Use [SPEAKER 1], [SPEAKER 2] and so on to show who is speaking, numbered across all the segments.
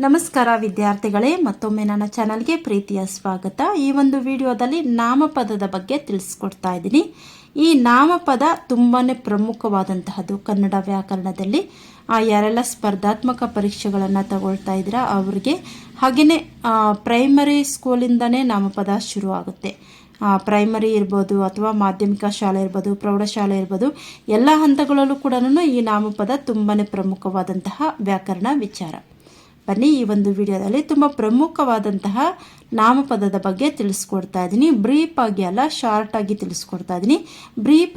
[SPEAKER 1] ನಮಸ್ಕಾರ ವಿದ್ಯಾರ್ಥಿಗಳೇ, ಮತ್ತೊಮ್ಮೆ ನನ್ನ ಚಾನಲ್ಗೆ ಪ್ರೀತಿಯ ಸ್ವಾಗತ. ಈ ಒಂದು ವಿಡಿಯೋದಲ್ಲಿ ನಾಮಪದದ ಬಗ್ಗೆ ತಿಳಿಸ್ಕೊಡ್ತಾ ಇದ್ದೀನಿ. ಈ ನಾಮಪದ ತುಂಬಾ ಪ್ರಮುಖವಾದಂತಹದ್ದು ಕನ್ನಡ ವ್ಯಾಕರಣದಲ್ಲಿ. ಆ, ಯಾರೆಲ್ಲ ಸ್ಪರ್ಧಾತ್ಮಕ ಪರೀಕ್ಷೆಗಳನ್ನು ತಗೊಳ್ತಾ ಇದ್ದೀರಾ ಅವ್ರಿಗೆ ಹಾಗೆಯೇ ಪ್ರೈಮರಿ ಸ್ಕೂಲಿಂದನೇ ನಾಮಪದ ಶುರು ಆಗುತ್ತೆ. ಪ್ರೈಮರಿ ಇರ್ಬೋದು ಅಥವಾ ಮಾಧ್ಯಮಿಕ ಶಾಲೆ ಇರ್ಬೋದು, ಪ್ರೌಢಶಾಲೆ ಇರ್ಬೋದು, ಎಲ್ಲ ಹಂತಗಳಲ್ಲೂ ಕೂಡ ಈ ನಾಮಪದ ತುಂಬಾ ಪ್ರಮುಖವಾದಂತಹ ವ್ಯಾಕರಣ ವಿಚಾರ. ಬನ್ನಿ ಈ ಒಂದು ವಿಡಿಯೋದಲ್ಲಿ ತುಂಬ ಪ್ರಮುಖವಾದಂತಹ ನಾಮಪದದ ಬಗ್ಗೆ ತಿಳಿಸ್ಕೊಡ್ತಾ ಇದ್ದೀನಿ. ಬ್ರೀಫ್ ಆಗಿ ಅಲ್ಲ, ಶಾರ್ಟ್ ಆಗಿ ತಿಳಿಸ್ಕೊಡ್ತಾ ಇದ್ದೀನಿ.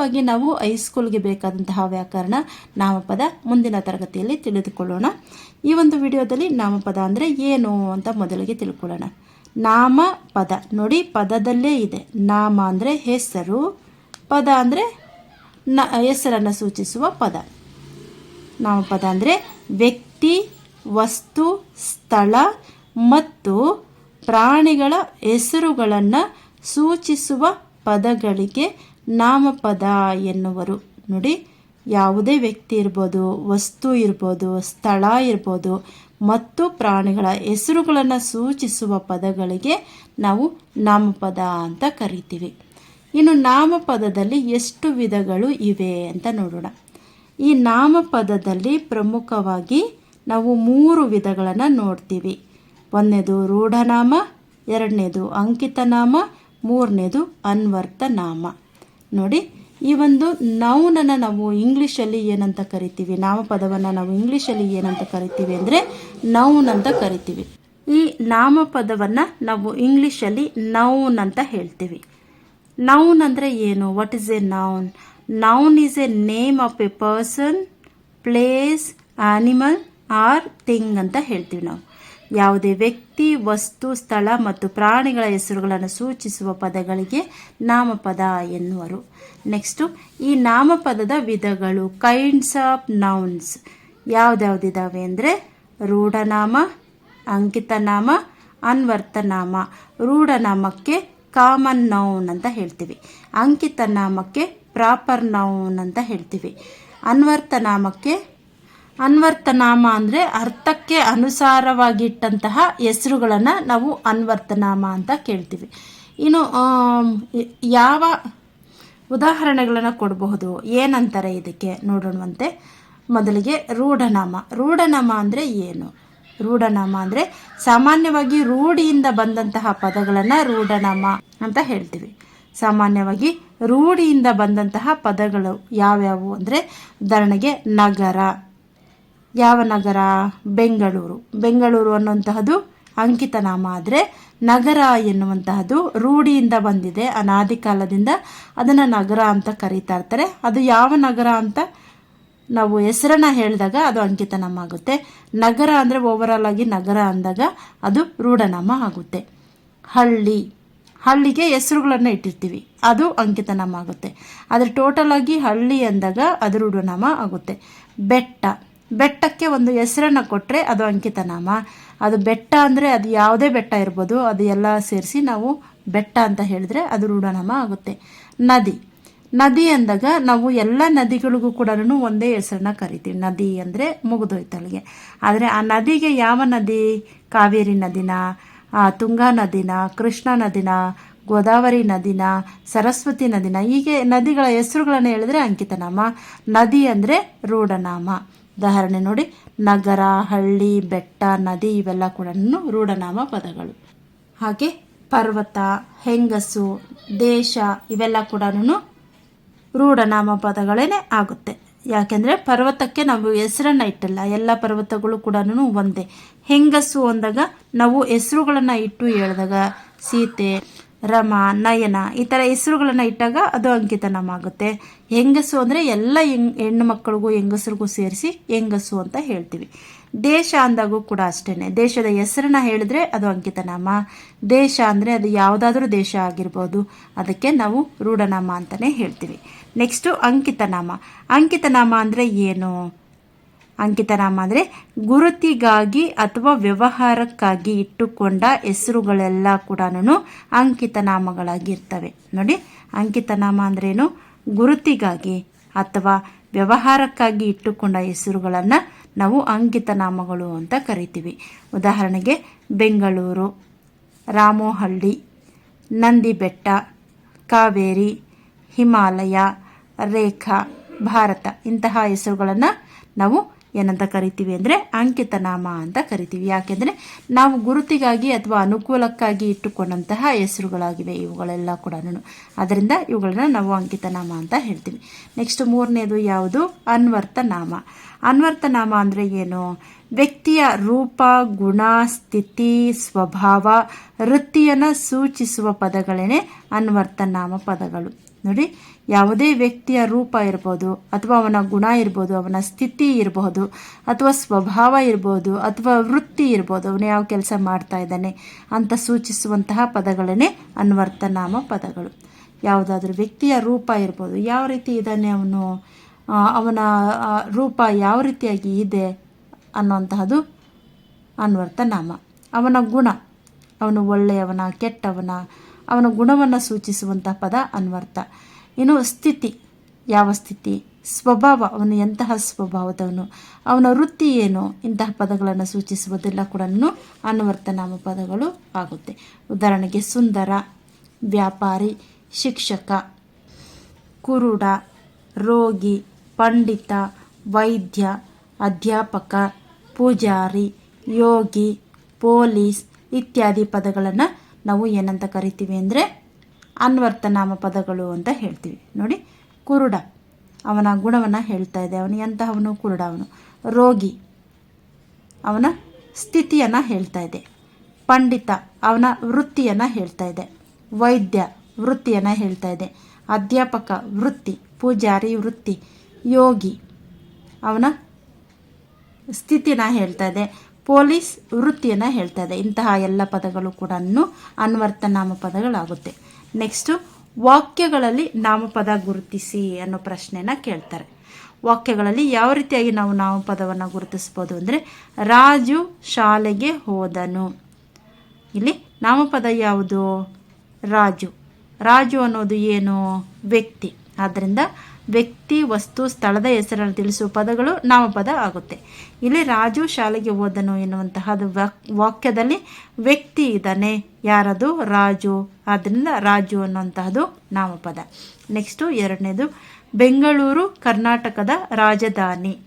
[SPEAKER 1] ಆಗಿ ನಾವು ಹೈಸ್ಕೂಲ್ಗೆ ಬೇಕಾದಂತಹ ವ್ಯಾಕರಣ, ನಾಮಪದ ಮುಂದಿನ ತರಗತಿಯಲ್ಲಿ ತಿಳಿದುಕೊಳ್ಳೋಣ. ಈ ಒಂದು ವಿಡಿಯೋದಲ್ಲಿ ನಾಮಪದ ಅಂದರೆ ಏನು ಅಂತ ಮೊದಲಿಗೆ ತಿಳ್ಕೊಳ್ಳೋಣ. ನಾಮ ಪದ ನೋಡಿ ಪದದಲ್ಲೇ ಇದೆ. ನಾಮ ಅಂದರೆ ಹೆಸರು, ಪದ ಅಂದರೆ ನ, ಹೆಸರನ್ನು ಸೂಚಿಸುವ ಪದ. ನಾಮಪದ ಅಂದರೆ ವ್ಯಕ್ತಿ ವಸ್ತು, ಸ್ಥಳ ಮತ್ತು ಪ್ರಾಣಿಗಳ ಹೆಸರುಗಳನ್ನು ಸೂಚಿಸುವ ಪದಗಳಿಗೆ ನಾಮಪದ ಎನ್ನುವರು. ನೋಡಿ, ಯಾವುದೇ ವ್ಯಕ್ತಿ ಇರ್ಬೋದು, ವಸ್ತು ಇರ್ಬೋದು, ಸ್ಥಳ ಇರ್ಬೋದು, ಮತ್ತು ಪ್ರಾಣಿಗಳ ಹೆಸರುಗಳನ್ನು ಸೂಚಿಸುವ ಪದಗಳಿಗೆ ನಾವು ನಾಮಪದ ಅಂತ ಕರಿತೀವಿ. ಇನ್ನು ನಾಮಪದದಲ್ಲಿ ಎಷ್ಟು ವಿಧಗಳು ಇವೆ ಅಂತ ನೋಡೋಣ. ಈ ನಾಮಪದದಲ್ಲಿ ಪ್ರಮುಖವಾಗಿ ನಾವು ಮೂರು ವಿಧಗಳನ್ನು ನೋಡ್ತೀವಿ. ಒಂದನೇದು ರೂಢನಾಮ, ಎರಡನೇದು ಅಂಕಿತನಾಮ, ಮೂರನೇದು ಅನ್ವರ್ತನಾಮ. ನೋಡಿ, ಈ ಒಂದು ನೌನನ್ನು ನಾವು ಇಂಗ್ಲೀಷಲ್ಲಿ ಏನಂತ ಕರಿತೀವಿ, ನಾಮಪದವನ್ನು ನಾವು ಇಂಗ್ಲೀಷಲ್ಲಿ ಏನಂತ ಕರಿತೀವಿ ಅಂದರೆ ನೌನ್ ಅಂತ ಕರಿತೀವಿ. ಈ ನಾಮಪದವನ್ನು ನಾವು ಇಂಗ್ಲೀಷಲ್ಲಿ ನೌನ್ ಅಂತ ಹೇಳ್ತೀವಿ. ನೌನ್ ಅಂದರೆ ಏನು? What is a noun noun is a name of a person place animal or thing ಅಂತ ಹೇಳ್ತೀವಿ ನಾವು. ಯಾವುದೇ ವ್ಯಕ್ತಿ, ವಸ್ತು, ಸ್ಥಳ ಮತ್ತು ಪ್ರಾಣಿಗಳ ಹೆಸರುಗಳನ್ನು ಸೂಚಿಸುವ ಪದಗಳಿಗೆ ನಾಮಪದ ಎನ್ನುವರು. ನೆಕ್ಸ್ಟು ಈ ನಾಮಪದದ ವಿಧಗಳು ಕೈಂಡ್ಸ್ ಆಫ್ ನೌನ್ಸ್ ಯಾವ್ದ್ಯಾವ್ದಿದ್ದಾವೆ ಅಂದರೆ ರೂಢನಾಮ, ಅಂಕಿತನಾಮ, ಅನ್ವರ್ತನಾಮ. ರೂಢನಾಮಕ್ಕೆ ಕಾಮನ್ ನೌನ್ ಅಂತ ಹೇಳ್ತೀವಿ. ಅಂಕಿತನಾಮಕ್ಕೆ ಪ್ರಾಪರ್ ನೌನ್ ಅಂತ ಹೇಳ್ತೀವಿ. ಅನ್ವರ್ತನಾಮಕ್ಕೆ ಅನ್ವರ್ತನಾಮ ಅಂದರೆ ಅರ್ಥಕ್ಕೆ ಅನುಸಾರವಾಗಿಟ್ಟಂತಹ ಹೆಸರುಗಳನ್ನು ನಾವು ಅನ್ವರ್ತನಾಮ ಅಂತ ಕೇಳ್ತೀವಿ. ಇನ್ನು ಯಾವ ಉದಾಹರಣೆಗಳನ್ನು ಕೊಡಬಹುದು? ಏನಂತಾರೆ ಇದಕ್ಕೆ? ನೋಡೋಣವಂತೆ. ಮೊದಲಿಗೆ ರೂಢನಾಮ. ರೂಢನಾಮ ಅಂದರೆ ಏನು? ರೂಢನಾಮ ಅಂದರೆ ಸಾಮಾನ್ಯವಾಗಿ ರೂಢಿಯಿಂದ ಬಂದಂತಹ ಪದಗಳನ್ನು ರೂಢನಾಮ ಅಂತ ಹೇಳ್ತೀವಿ. ಸಾಮಾನ್ಯವಾಗಿ ರೂಢಿಯಿಂದ ಬಂದಂತಹ ಪದಗಳು ಯಾವ್ಯಾವು ಅಂದರೆ ಉದಾಹರಣೆಗೆ ನಗರ ಯಾವ ನಗರ? ಬೆಂಗಳೂರು. ಬೆಂಗಳೂರು ಅನ್ನುವಂತಹದ್ದು ಅಂಕಿತನಾಮ ಆದರೆ ನಗರ ಎನ್ನುವಂತಹದ್ದು ರೂಢಿಯಿಂದ ಬಂದಿದೆ, ಅನಾದಿ ಕಾಲದಿಂದ ಅದನ್ನು ನಗರ ಅಂತ ಕರೀತಾ ಇರ್ತಾರೆ. ಅದು ಯಾವ ನಗರ ಅಂತ ನಾವು ಹೆಸರನ್ನ ಹೇಳಿದಾಗ ಅದು ಅಂಕಿತನಾಮ ಆಗುತ್ತೆ. ನಗರ ಅಂದರೆ ಓವರಾಲ್ ಆಗಿ ನಗರ ಅಂದಾಗ ಅದು ರೂಢನಾಮ ಆಗುತ್ತೆ. ಹಳ್ಳಿ. ಹಳ್ಳಿಗೆ ಹೆಸರುಗಳನ್ನು ಇಟ್ಟಿರ್ತೀವಿ, ಅದು ಅಂಕಿತನಾಮ ಆಗುತ್ತೆ. ಆದರೆ ಟೋಟಲ್ ಆಗಿ ಹಳ್ಳಿ ಅಂದಾಗ ಅದು ರೂಢನಾಮ ಆಗುತ್ತೆ. ಬೆಟ್ಟ. ಬೆಟ್ಟಕ್ಕೆ ಒಂದು ಹೆಸರನ್ನು ಕೊಟ್ಟರೆ ಅದು ಅಂಕಿತನಾಮ. ಅದು ಬೆಟ್ಟ ಅಂದರೆ ಅದು ಯಾವುದೇ ಬೆಟ್ಟ ಇರ್ಬೋದು, ಅದು ಎಲ್ಲ ಸೇರಿಸಿ ನಾವು ಬೆಟ್ಟ ಅಂತ ಹೇಳಿದ್ರೆ ಅದು ರೂಢನಾಮ ಆಗುತ್ತೆ. ನದಿ. ನದಿ ಅಂದಾಗ ನಾವು ಎಲ್ಲ ನದಿಗಳಿಗೂ ಕೂಡ ಒಂದೇ ಹೆಸರನ್ನ ಕರಿತೀವಿ. ನದಿ ಅಂದರೆ ಮುಗಿದೋಯ್ತಲ್ಲಿಗೆ. ಆದರೆ ಆ ನದಿಗೆ ಯಾವ ನದಿ? ಕಾವೇರಿ ನದಿನ? ತುಂಗಾ ನದಿನ? ಕೃಷ್ಣ ನದಿನ? ಗೋದಾವರಿ ನದಿನ? ಸರಸ್ವತಿ ನದಿನ? ಹೀಗೆ ನದಿಗಳ ಹೆಸರುಗಳನ್ನು ಹೇಳಿದ್ರೆ ಅಂಕಿತನಾಮ. ನದಿ ಅಂದರೆ ರೂಢನಾಮ. ಉದಾಹರಣೆ ನೋಡಿ, ನಗರ, ಹಳ್ಳಿ, ಬೆಟ್ಟ, ನದಿ ಇವೆಲ್ಲ ಕೂಡ ರೂಢನಾಮ ಪದಗಳು. ಹಾಗೆ ಪರ್ವತ, ಹೆಂಗಸು, ದೇಶ ಇವೆಲ್ಲ ಕೂಡ ರೂಢನಾಮ ಪದಗಳೇ ಆಗುತ್ತೆ. ಯಾಕೆಂದರೆ ಪರ್ವತಕ್ಕೆ ನಾವು ಹೆಸರನ್ನು ಇಟ್ಟಿಲ್ಲ, ಎಲ್ಲ ಪರ್ವತಗಳು ಕೂಡ ಒಂದೇ. ಹೆಂಗಸು ಅಂದಾಗ ನಾವು ಹೆಸರುಗಳನ್ನು ಇಟ್ಟು ಹೇಳಿದಾಗ ಸೀತೆ ರಮ, ನಯನ ಈ ಥರ ಹೆಸರುಗಳನ್ನು ಇಟ್ಟಾಗ ಅದು ಅಂಕಿತನಾಮ ಆಗುತ್ತೆ ಹೆಂಗಸು ಅಂದರೆ ಎಲ್ಲ ಹೆಂಗ್ ಹೆಣ್ಣು ಮಕ್ಕಳಿಗೂ ಹೆಂಗಸರಿಗೂ ಸೇರಿಸಿ ಹೆಂಗಸು ಅಂತ ಹೇಳ್ತೀವಿ. ದೇಶ ಅಂದಾಗೂ ಕೂಡ ಅಷ್ಟೇ ದೇಶದ ಹೆಸರನ್ನ ಹೇಳಿದ್ರೆ ಅದು ಅಂಕಿತನಾಮ. ದೇಶ ಅಂದರೆ ಅದು ಯಾವುದಾದ್ರೂ ದೇಶ ಆಗಿರ್ಬೋದು. ಅದಕ್ಕೆ ನಾವು ರೂಢನಾಮ ಅಂತಲೇ ಹೇಳ್ತೀವಿ. ನೆಕ್ಸ್ಟು ಅಂಕಿತನಾಮ. ಅಂಕಿತನಾಮ ಅಂದರೆ ಏನು? ಅಂಕಿತನಾಮ ಅಂದರೆ ಗುರುತಿಗಾಗಿ ಅಥವಾ ವ್ಯವಹಾರಕ್ಕಾಗಿ ಇಟ್ಟುಕೊಂಡ ಹೆಸರುಗಳೆಲ್ಲ ಕೂಡ ಅಂಕಿತನಾಮಗಳಾಗಿರ್ತವೆ. ನೋಡಿ, ಅಂಕಿತನಾಮ ಅಂದ್ರೇನು? ಗುರುತಿಗಾಗಿ ಅಥವಾ ವ್ಯವಹಾರಕ್ಕಾಗಿ ಇಟ್ಟುಕೊಂಡ ಹೆಸರುಗಳನ್ನು ನಾವು ಅಂಕಿತನಾಮಗಳು ಅಂತ ಕರಿತೀವಿ. ಉದಾಹರಣೆಗೆ, ಬೆಂಗಳೂರು, ರಾಮೋಹಳ್ಳಿ ನಂದಿ ಬೆಟ್ಟ ಕಾವೇರಿ, ಹಿಮಾಲಯ, ರೇಖಾ, ಭಾರತ ಇಂತಹ ಹೆಸರುಗಳನ್ನು ನಾವು ಏನಂತ ಕರಿತೀವಿ ಅಂದರೆ ಅಂಕಿತನಾಮ ಅಂತ ಕರಿತೀವಿ. ಯಾಕೆಂದರೆ ನಾವು ಗುರುತಿಗಾಗಿ ಅಥವಾ ಅನುಕೂಲಕ್ಕಾಗಿ ಇಟ್ಟುಕೊಂಡಂತಹ ಹೆಸರುಗಳಾಗಿವೆ. ಇವುಗಳೆಲ್ಲ ಕೂಡ ಅದರಿಂದ ಇವುಗಳನ್ನ ನಾವು ಅಂಕಿತನಾಮ ಅಂತ ಹೇಳ್ತೀವಿ. ನೆಕ್ಸ್ಟ್ ಮೂರನೇದು ಯಾವುದು? ಅನ್ವರ್ತನಾಮ. ಅನ್ವರ್ತನಾಮ ಅಂದರೆ ಏನು? ವ್ಯಕ್ತಿಯ ರೂಪ, ಗುಣ, ಸ್ಥಿತಿ, ಸ್ವಭಾವ, ವೃತ್ತಿಯನ್ನು ಸೂಚಿಸುವ ಪದಗಳೇನೆ ಅನ್ವರ್ತನಾಮ ಪದಗಳು. ನೋಡಿ ಯಾವುದೇ ವ್ಯಕ್ತಿಯ ರೂಪ ಇರ್ಬೋದು, ಅಥವಾ ಅವನ ಗುಣ ಇರ್ಬೋದು, ಅವನ ಸ್ಥಿತಿ ಇರಬಹುದು ಅಥವಾ ಸ್ವಭಾವ ಇರ್ಬೋದು, ಅಥವಾ ವೃತ್ತಿ ಇರ್ಬೋದು, ಅವನು ಯಾವ ಕೆಲಸ ಮಾಡ್ತಾ ಇದ್ದಾನೆ ಅಂತ ಸೂಚಿಸುವಂತಹ ಪದಗಳನ್ನೇ ಅನ್ವರ್ಥನಾಮ ಪದಗಳು. ಯಾವುದಾದ್ರೂ ವ್ಯಕ್ತಿಯ ರೂಪ ಇರ್ಬೋದು, ಯಾವ ರೀತಿ ಇದ್ದಾನೆ ಅವನು ಅವನ ರೂಪ ಯಾವ ರೀತಿಯಾಗಿ ಇದೆ ಅನ್ನುವಂತಹದ್ದು ಅನ್ವರ್ಥನಾಮ ಅವನ ಗುಣ, ಅವನು ಒಳ್ಳೆಯವನ, ಕೆಟ್ಟವನ, ಅವನ ಗುಣವನ್ನು ಸೂಚಿಸುವಂತಹ ಪದ ಅನ್ವರ್ಥ ಇನ್ನು ಸ್ಥಿತಿ, ಯಾವ ಸ್ಥಿತಿ? ಸ್ವಭಾವ, ಅವನು ಎಂತಹ ಸ್ವಭಾವದವನು? ಅವನ ವೃತ್ತಿ ಏನು? ಇಂತಹ ಪದಗಳನ್ನು ಸೂಚಿಸುವುದೆಲ್ಲ ಕೂಡ ಅನುವರ್ತನಾಮ ಪದಗಳು ಆಗುತ್ತೆ. ಉದಾಹರಣೆಗೆ ಸುಂದರ, ವ್ಯಾಪಾರಿ, ಶಿಕ್ಷಕ, ಕುರುಡ, ರೋಗಿ, ಪಂಡಿತ, ವೈದ್ಯ, ಅಧ್ಯಾಪಕ, ಪೂಜಾರಿ, ಯೋಗಿ, ಪೊಲೀಸ್ ಇತ್ಯಾದಿ ಪದಗಳನ್ನು ನಾವು ಏನಂತ ಕರಿತೀವಿ ಅಂದರೆ ಅನ್ವರ್ಥನಾಮ ಪದಗಳು ಅಂತ ಹೇಳ್ತೀವಿ. ನೋಡಿ, ಕುರುಡ. ಅವನ ಗುಣವನ್ನು ಹೇಳ್ತಾ ಇದೆ. ಅವನು ಎಂತಹವನು? ಕುರುಡ ಅವನು. ರೋಗಿ. ಅವನ ಸ್ಥಿತಿಯನ್ನು ಹೇಳ್ತಾ ಇದೆ. ಪಂಡಿತ. ಅವನ ವೃತ್ತಿಯನ್ನು ಹೇಳ್ತಾ ಇದೆ. ವೈದ್ಯ. ವೃತ್ತಿಯನ್ನು ಹೇಳ್ತಾ ಇದೆ. ಅಧ್ಯಾಪಕ. ವೃತ್ತಿ. ಪೂಜಾರಿ. ವೃತ್ತಿ. ಯೋಗಿ. ಅವನ ಸ್ಥಿತಿನ ಹೇಳ್ತಾ ಇದೆ. ಪೊಲೀಸ್ ವೃತ್ತಿಯನ್ನು ಹೇಳ್ತಾ ಇದೆ. ಇಂತಹ ಎಲ್ಲ ಪದಗಳು ಕೂಡ ಅನ್ವರ್ತನಾಮ ಪದಗಳಾಗುತ್ತೆ. ನೆಕ್ಸ್ಟು ವಾಕ್ಯಗಳಲ್ಲಿ ನಾಮಪದ ಗುರುತಿಸಿ ಅನ್ನೋ ಪ್ರಶ್ನೆನ ಕೇಳ್ತಾರೆ. ವಾಕ್ಯಗಳಲ್ಲಿ ಯಾವ ರೀತಿಯಾಗಿ ನಾವು ನಾಮಪದವನ್ನು ಗುರುತಿಸ್ಬೋದು ಅಂದರೆ, ರಾಜು ಶಾಲೆಗೆ ಹೋದನು. ಇಲ್ಲಿ ನಾಮಪದ ಯಾವುದು? ರಾಜು. ರಾಜು ಅನ್ನೋದು ಏನು? ವ್ಯಕ್ತಿ. ಆದ್ದರಿಂದ ವ್ಯಕ್ತಿ, ವಸ್ತು, ಸ್ಥಳದ ಹೆಸರನ್ನು ತಿಳಿಸುವ ಪದಗಳು ನಾಮಪದ ಆಗುತ್ತೆ. ಇಲ್ಲಿ ರಾಜು ಶಾಲೆಗೆ ಹೋದನು ಎನ್ನುವಂತಹದ್ದು ವಾಕ್ಯದಲ್ಲಿ ವ್ಯಕ್ತಿ ಇದ್ದಾನೆ. ಯಾರದು? ರಾಜು. ಆದ್ದರಿಂದ ರಾಜು ಅನ್ನುವಂತಹದ್ದು ನಾಮಪದ. ನೆಕ್ಸ್ಟು ಎರಡನೇದು, ಬೆಂಗಳೂರು, ಕರ್ನಾಟಕದ ರಾಜಧಾನಿ.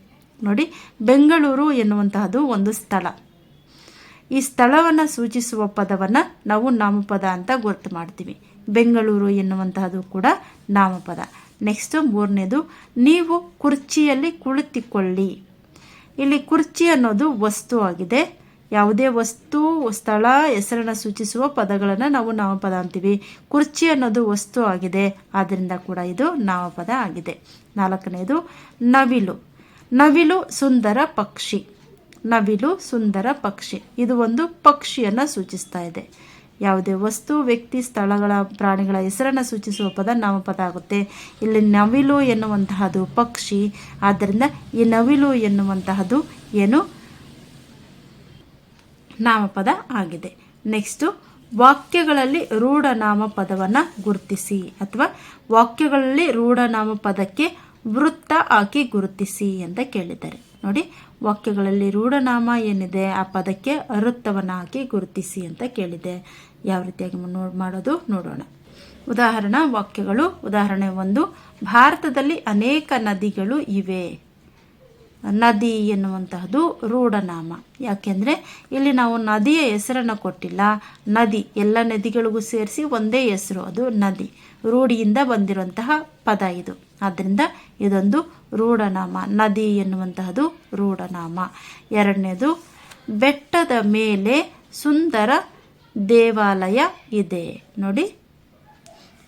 [SPEAKER 1] ನೋಡಿ, ಬೆಂಗಳೂರು ಎನ್ನುವಂತಹದ್ದು ಒಂದು ಸ್ಥಳ. ಈ ಸ್ಥಳವನ್ನು ಸೂಚಿಸುವ ಪದವನ್ನು ನಾವು ನಾಮಪದ ಅಂತ ಗೊತ್ತು ಮಾಡ್ತೀವಿ. ಬೆಂಗಳೂರು ಎನ್ನುವಂತಹದ್ದು ಕೂಡ ನಾಮಪದ. ನೆಕ್ಸ್ಟು ಮೂರನೇದು, ನೀವು ಕುರ್ಚಿಯಲ್ಲಿ ಕುಳಿತುಕೊಳ್ಳಿ. ಇಲ್ಲಿ ಕುರ್ಚಿ ಅನ್ನೋದು ವಸ್ತು ಆಗಿದೆ. ಯಾವುದೇ ವಸ್ತು, ಸ್ಥಳ, ಹೆಸರನ್ನು ಸೂಚಿಸುವ ಪದಗಳನ್ನು ನಾವು ನಾಮಪದ ಅಂತೀವಿ. ಕುರ್ಚಿ ಅನ್ನೋದು ವಸ್ತು ಆಗಿದೆ. ಆದ್ದರಿಂದ ಕೂಡ ಇದು ನಾಮಪದ ಆಗಿದೆ. ನಾಲ್ಕನೇದು, ನವಿಲು. ನವಿಲು ಸುಂದರ ಪಕ್ಷಿ. ನವಿಲು ಸುಂದರ ಪಕ್ಷಿ. ಇದು ಒಂದು ಪಕ್ಷಿಯನ್ನು ಸೂಚಿಸ್ತಾ ಇದೆ. ಯಾವುದೇ ವಸ್ತು, ವ್ಯಕ್ತಿ, ಸ್ಥಳಗಳ ಪ್ರಾಣಿಗಳ ಹೆಸರನ್ನು ಸೂಚಿಸುವ ಪದ ನಾಮಪದ ಆಗುತ್ತೆ. ಇಲ್ಲಿ ನವಿಲು ಎನ್ನುವಂತಹದ್ದು ಪಕ್ಷಿ. ಆದ್ದರಿಂದ ಈ ನವಿಲು ಎನ್ನುವಂತಹದ್ದು ಏನು? ನಾಮಪದ ಆಗಿದೆ. ನೆಕ್ಸ್ಟು ವಾಕ್ಯಗಳಲ್ಲಿ ರೂಢನಾಮ ಪದವನ್ನು ಗುರುತಿಸಿ ಅಥವಾ ವಾಕ್ಯಗಳಲ್ಲಿ ರೂಢನಾಮ ಪದಕ್ಕೆ ವೃತ್ತ ಹಾಕಿ ಗುರುತಿಸಿ ಅಂತ ಕೇಳಿದ್ದಾರೆ. ನೋಡಿ ವಾಕ್ಯಗಳಲ್ಲಿ ರೂಢನಾಮ ಏನಿದೆ, ಆ ಪದಕ್ಕೆ ಅರುತ್ತವನ್ನು ಗುರುತಿಸಿ ಅಂತ ಕೇಳಿದೆ. ಯಾವ ರೀತಿಯಾಗಿ ನೋಡಿ ಮಾಡೋದು? ನೋಡೋಣ. ಉದಾಹರಣಾ, ವಾಕ್ಯಗಳು. ಉದಾಹರಣೆ ಒಂದು, ಭಾರತದಲ್ಲಿ ಅನೇಕ ನದಿಗಳು ಇವೆ. ನದಿ ಎನ್ನುವಂತಹದ್ದು ರೂಢನಾಮ. ಯಾಕೆಂದರೆ ಇಲ್ಲಿ ನಾವು ನದಿಯ ಹೆಸರನ್ನು ಕೊಟ್ಟಿಲ್ಲ. ನದಿ ಎಲ್ಲ ನದಿಗಳಿಗೂ ಸೇರಿಸಿ ಒಂದೇ ಹೆಸರು, ಅದು ನದಿ. ರೂಢಿಯಿಂದ ಬಂದಿರುವಂತಹ ಪದ ಇದು. ಆದ್ದರಿಂದ ಇದೊಂದು ರೂಢನಾಮ, ನದಿ ಎನ್ನುವಂತಹದು ರೂಢನಾಮ. ಎರಡನೇದು, ಬೆಟ್ಟದ ಮೇಲೆ ಸುಂದರ ದೇವಾಲಯ ಇದೆ. ನೋಡಿ,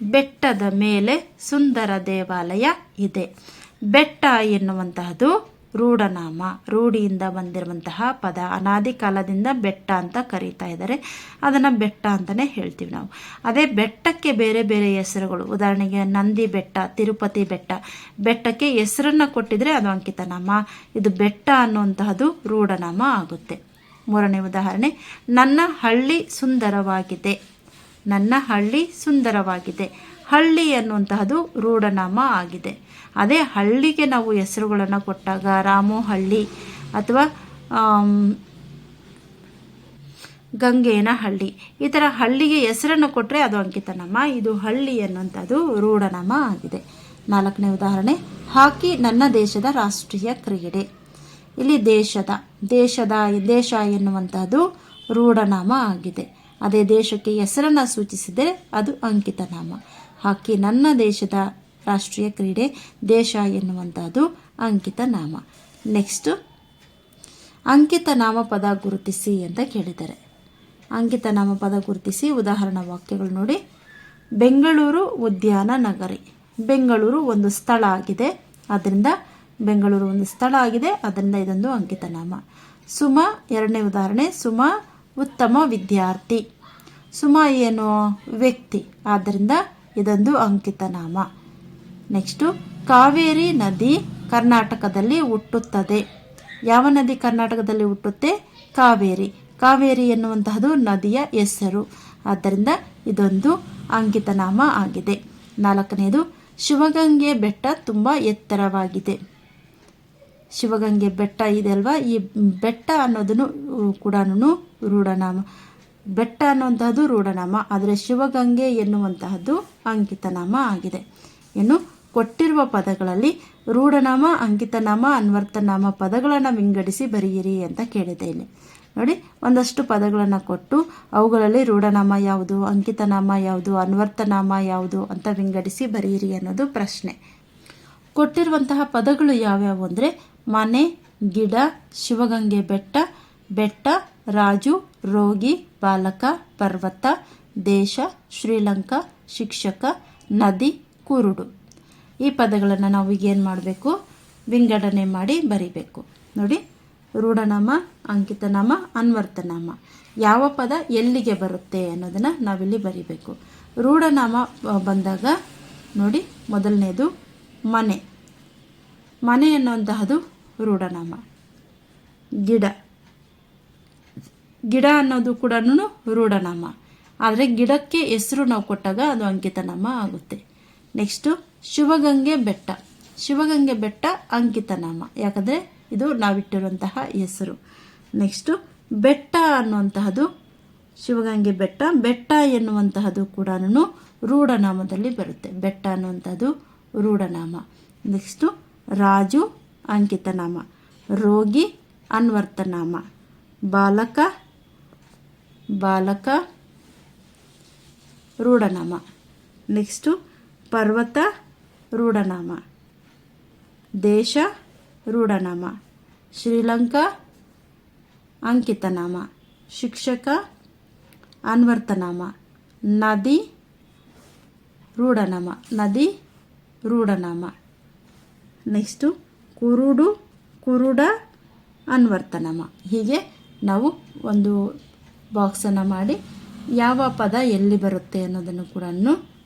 [SPEAKER 1] ಬೆಟ್ಟದ ಮೇಲೆ ಸುಂದರ ದೇವಾಲಯ ಇದೆ. ಬೆಟ್ಟ ಎನ್ನುವಂತಹದ್ದು ರೂಢನಾಮ, ರೂಢಿಯಿಂದ ಬಂದಿರುವಂತಹ ಪದ ಅನಾದಿ ಕಾಲದಿಂದ ಬೆಟ್ಟ ಅಂತ ಕರೀತಾ ಇದ್ದಾರೆ. ಅದನ್ನು ಬೆಟ್ಟ ಅಂತಲೇ ಹೇಳ್ತೀವಿ ನಾವು. ಅದೇ ಬೆಟ್ಟಕ್ಕೆ ಬೇರೆ ಬೇರೆ ಹೆಸರುಗಳು. ಉದಾಹರಣೆಗೆ ನಂದಿ ಬೆಟ್ಟ, ತಿರುಪತಿ ಬೆಟ್ಟ. ಬೆಟ್ಟಕ್ಕೆ ಹೆಸರನ್ನು ಕೊಟ್ಟಿದ್ರೆ ಅದು ಅಂಕಿತನಾಮ. ಇದು ಬೆಟ್ಟ ಅನ್ನುವಂತಹದ್ದು ರೂಢನಾಮ ಆಗುತ್ತೆ. ಮೂರನೇ ಉದಾಹರಣೆ, ನನ್ನ ಹಳ್ಳಿ ಸುಂದರವಾಗಿದೆ. ನನ್ನ ಹಳ್ಳಿ ಸುಂದರವಾಗಿದೆ. ಹಳ್ಳಿ ಅನ್ನುವಂತಹದ್ದು ರೂಢನಾಮ ಆಗಿದೆ. ಅದೇ ಹಳ್ಳಿಗೆ ನಾವು ಹೆಸರುಗಳನ್ನು ಕೊಟ್ಟಾಗ ರಾಮೋಹಳ್ಳಿ ಅಥವಾ ಆಮ್, ಗಂಗೇನ ಹಳ್ಳಿ. ಈ ಥರ ಹಳ್ಳಿಗೆ ಹೆಸರನ್ನು ಕೊಟ್ಟರೆ ಅದು ಅಂಕಿತನಾಮ. ಇದು ಹಳ್ಳಿ ಅನ್ನುವಂಥದ್ದು ರೂಢನಾಮ ಆಗಿದೆ. ನಾಲ್ಕನೇ ಉದಾಹರಣೆ. ಹಾಕಿ ನನ್ನ ದೇಶದ ರಾಷ್ಟ್ರೀಯ ಕ್ರೀಡೆ. ಇಲ್ಲಿ ದೇಶದ ದೇಶದ ದೇಶ ಎನ್ನುವಂಥದ್ದು ರೂಢನಾಮ ಆಗಿದೆ. ಅದೇ ದೇಶಕ್ಕೆ ಹೆಸರನ್ನು ಸೂಚಿಸಿದರೆ ಅದು ಅಂಕಿತನಾಮ. ಹಾಕಿ ನನ್ನ ದೇಶದ ರಾಷ್ಟ್ರೀಯ ಕ್ರೀಡೆ ದೇಶ ಎನ್ನುವಂತಹದ್ದು ಅಂಕಿತನಾಮ. ನೆಕ್ಸ್ಟು ಅಂಕಿತ ನಾಮಪದ ಗುರುತಿಸಿ ಅಂತ ಕೇಳಿದ್ದಾರೆ ಅಂಕಿತ ನಾಮಪದ ಗುರುತಿಸಿ ಉದಾಹರಣಾ ವಾಕ್ಯಗಳು ನೋಡಿ. ಬೆಂಗಳೂರು ಉದ್ಯಾನ ನಗರಿ. ಬೆಂಗಳೂರು ಒಂದು ಸ್ಥಳ ಆಗಿದೆ. ಅದರಿಂದ ಬೆಂಗಳೂರು ಒಂದು ಸ್ಥಳ ಆಗಿದೆ. ಅದರಿಂದ ಇದೊಂದು ಅಂಕಿತ ನಾಮ ಸುಮ, ಎರಡನೇ ಉದಾಹರಣೆ. ಸುಮ ಉತ್ತಮ ವಿದ್ಯಾರ್ಥಿ. ಸುಮ ಏನು? ವ್ಯಕ್ತಿ. ಆದ್ದರಿಂದ ಇದೊಂದು ಅಂಕಿತ ನಾಮ. ನೆಕ್ಸ್ಟು ಕಾವೇರಿ ನದಿ ಕರ್ನಾಟಕದಲ್ಲಿ ಹುಟ್ಟುತ್ತದೆ. ಯಾವ ನದಿ ಕರ್ನಾಟಕದಲ್ಲಿ ಹುಟ್ಟುತ್ತೆ? ಕಾವೇರಿ. ಕಾವೇರಿ ಎನ್ನುವಂತಹದು ನದಿಯ ಹೆಸರು. ಆದ್ದರಿಂದ ಇದೊಂದು ಅಂಕಿತನಾಮ ಆಗಿದೆ. ನಾಲ್ಕನೇದು, ಶಿವಗಂಗೆ ಬೆಟ್ಟ ತುಂಬ ಎತ್ತರವಾಗಿದೆ. ಶಿವಗಂಗೆ ಬೆಟ್ಟ ಇದೆ ಅಲ್ವಾ ಈ ಬೆಟ್ಟ ಅನ್ನೋದನ್ನು ಕೂಡ ರೂಢನಾಮ. ಬೆಟ್ಟ ಅನ್ನುವಂತಹದ್ದು ರೂಢನಾಮ. ಆದರೆ ಶಿವಗಂಗೆ ಎನ್ನುವಂತಹದ್ದು ಅಂಕಿತನಾಮ ಆಗಿದೆ. ಇನ್ನು ಕೊಟ್ಟಿರುವ ಪದಗಳಲ್ಲಿ ರೂಢನಾಮ, ಅಂಕಿತನಾಮ, ಅನ್ವರ್ತನಾಮ ಪದಗಳನ್ನು ವಿಂಗಡಿಸಿ ಬರೆಯಿರಿ ಅಂತ ಕೇಳಿದೆ ಇಲ್ಲಿ. ನೋಡಿ, ಒಂದಷ್ಟು ಪದಗಳನ್ನು ಕೊಟ್ಟು ಅವುಗಳಲ್ಲಿ ರೂಢನಾಮ ಯಾವುದು, ಅಂಕಿತನಾಮ ಯಾವುದು, ಅನ್ವರ್ತನಾಮ ಯಾವುದು ಅಂತ ವಿಂಗಡಿಸಿ ಬರೆಯಿರಿ ಅನ್ನೋದು ಪ್ರಶ್ನೆ. ಕೊಟ್ಟಿರುವಂತಹ ಪದಗಳು ಯಾವ್ಯಾವು ಅಂದರೆ ಮನೆ, ಗಿಡ, ಶಿವಗಂಗೆ ಬೆಟ್ಟ ಬೆಟ್ಟ, ರಾಜು, ರೋಗಿ, ಬಾಲಕ, ಪರ್ವತ, ದೇಶ, ಶ್ರೀಲಂಕಾ, ಶಿಕ್ಷಕ, ನದಿ, ಕುರುಡು. ಈ ಪದಗಳನ್ನು ನಾವು ಏನು ಮಾಡಬೇಕು? ವಿಂಗಡಣೆ ಮಾಡಿ ಬರಿಬೇಕು. ನೋಡಿ, ರೂಢನಾಮ, ಅಂಕಿತನಾಮ, ಅನ್ವರ್ತನಾಮ. ಯಾವ ಪದ ಎಲ್ಲಿಗೆ ಬರುತ್ತೆ ಅನ್ನೋದನ್ನು ನಾವಿಲ್ಲಿ ಬರಿಬೇಕು. ರೂಢನಾಮ ಬಂದಾಗ, ನೋಡಿ, ಮೊದಲನೇದು ಮನೆ. ಮನೆ ಅನ್ನುವಂತಹದ್ದು ರೂಢನಾಮ. ಗಿಡ. ಗಿಡ ಅನ್ನೋದು ಕೂಡ ರೂಢನಾಮ. ಆದರೆ ಗಿಡಕ್ಕೆ ಹೆಸರು ನಾವು ಕೊಟ್ಟಾಗ ಅದು ಅಂಕಿತನಾಮ ಆಗುತ್ತೆ. ನೆಕ್ಸ್ಟು ಶಿವಗಂಗೆ ಬೆಟ್ಟ. ಶಿವಗಂಗೆ ಬೆಟ್ಟ ಅಂಕಿತನಾಮ. ಯಾಕಂದರೆ ಇದು ನಾವಿಟ್ಟಿರುವಂತಹ ಹೆಸರು. ನೆಕ್ಸ್ಟು ಬೆಟ್ಟ ಅನ್ನುವಂತಹದ್ದು ಶಿವಗಂಗೆ ಬೆಟ್ಟ. ಬೆಟ್ಟ ಎನ್ನುವಂತಹದ್ದು ಕೂಡ ರೂಢನಾಮದಲ್ಲಿ ಬರುತ್ತೆ. ಬೆಟ್ಟ ಅನ್ನುವಂಥದ್ದು ರೂಢನಾಮ. ನೆಕ್ಸ್ಟು ರಾಜು ಅಂಕಿತನಾಮ ರೋಗಿ ಅನ್ವರ್ತನಾಮ ಬಾಲಕ ಬಾಲಕ ರೂಢನಾಮ ನೆಕ್ಸ್ಟು ಪರ್ವತ ರೂಢನಾಮ ದೇಶ ರೂಢನಾಮ ಶ್ರೀಲಂಕಾ ಅಂಕಿತನಾಮ ಶಿಕ್ಷಕ ಅನ್ವರ್ತನಾಮ ನದಿ ರೂಢನಾಮ ನದಿ ರೂಢನಾಮ ನೆಕ್ಸ್ಟು ಕುರುಡು, ಕುರುಡ ಅನ್ವರ್ತನಮ. ಹೀಗೆ ನಾವು ಒಂದು ಬಾಕ್ಸನ್ನು ಮಾಡಿ ಯಾವ ಪದ ಎಲ್ಲಿ ಬರುತ್ತೆ ಅನ್ನೋದನ್ನು ಕೂಡ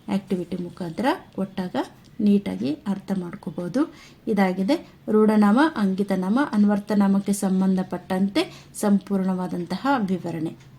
[SPEAKER 1] ಆ್ಯಕ್ಟಿವಿಟಿ ಮುಖಾಂತರ ಕೊಟ್ಟಾಗ ನೀಟಾಗಿ ಅರ್ಥ ಮಾಡ್ಕೋಬೋದು. ಇದಾಗಿದೆ. ರೂಢನಾಮ, ಅಂಕಿತನಾಮ, ಅನ್ವರ್ತನಾಮಕ್ಕೆ ಸಂಬಂಧಪಟ್ಟಂತೆ ಸಂಪೂರ್ಣವಾದಂತಹ ವಿವರಣೆ.